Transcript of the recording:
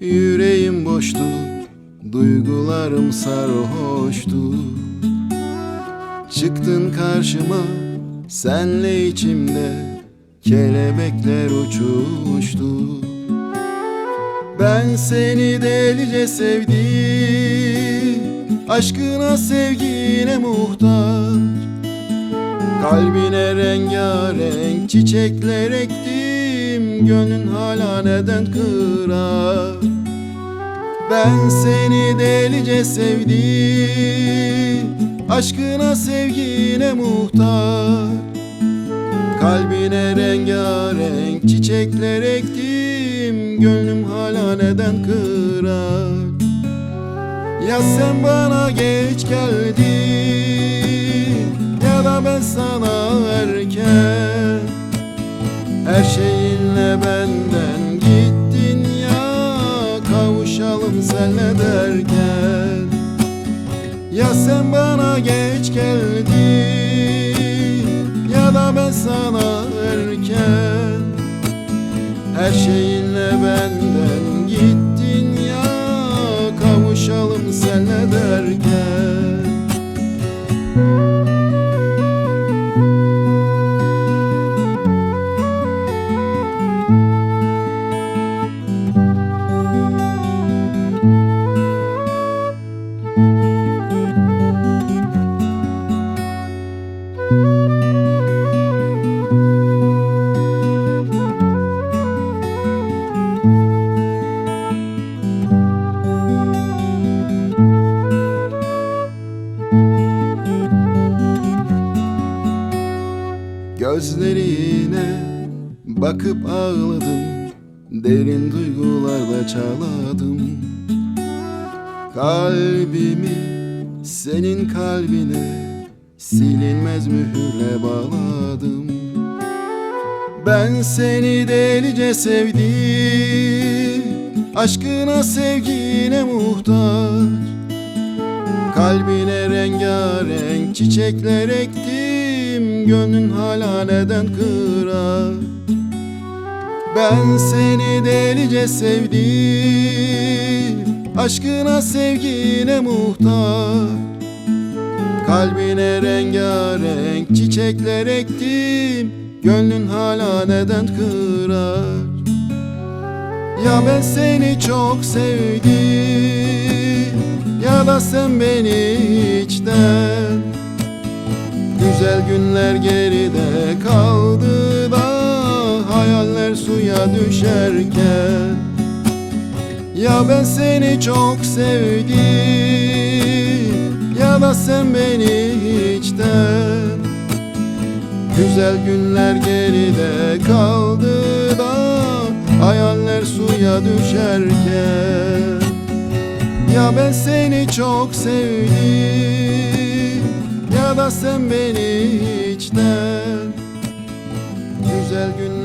Yüreğim boştu Duygularım sarhoştu. Çıktın karşıma Senle içimde Kelebekler uçuştu. Ben seni delice sevdim Aşkına sevgine muhtaç. Kalbine rengarenk çiçekler ektim Gönlün hala neden kırar? Ben seni delice sevdim Aşkına sevgine muhtaç Kalbine rengarenk çiçekler ektim Gönlüm hala neden kırar? Ya sen bana geç geldin Ya da ben sana erken. Her şeyinle senle derken? Ya sen bana geç geldin Ya da ben sana erken. Her şeyinle benden gittin ya Kavuşalım senle derken Gözlerine bakıp ağladım. Derin duygularla çağladım. Kalbimi senin kalbine Silinmez mühürle bağladım. Ben seni delice sevdim. Aşkına sevgine muhtaç. Kalbine rengarenk çiçekler ektim Gönlün hala neden kırar? Ben seni delice sevdim Aşkına sevgine muhtaç Kalbine rengarenk çiçekler ektim Gönlün hala neden kırar? Ya ben seni çok sevdim Ya da sen beni içten Güzel günler geride kaldı da Hayaller suya düşerken. Ya ben seni çok sevdim Ya da sen beni içten Güzel günler geride kaldı da Hayaller suya düşerken. Ya ben seni çok sevdim sen beni içten. Güzel günler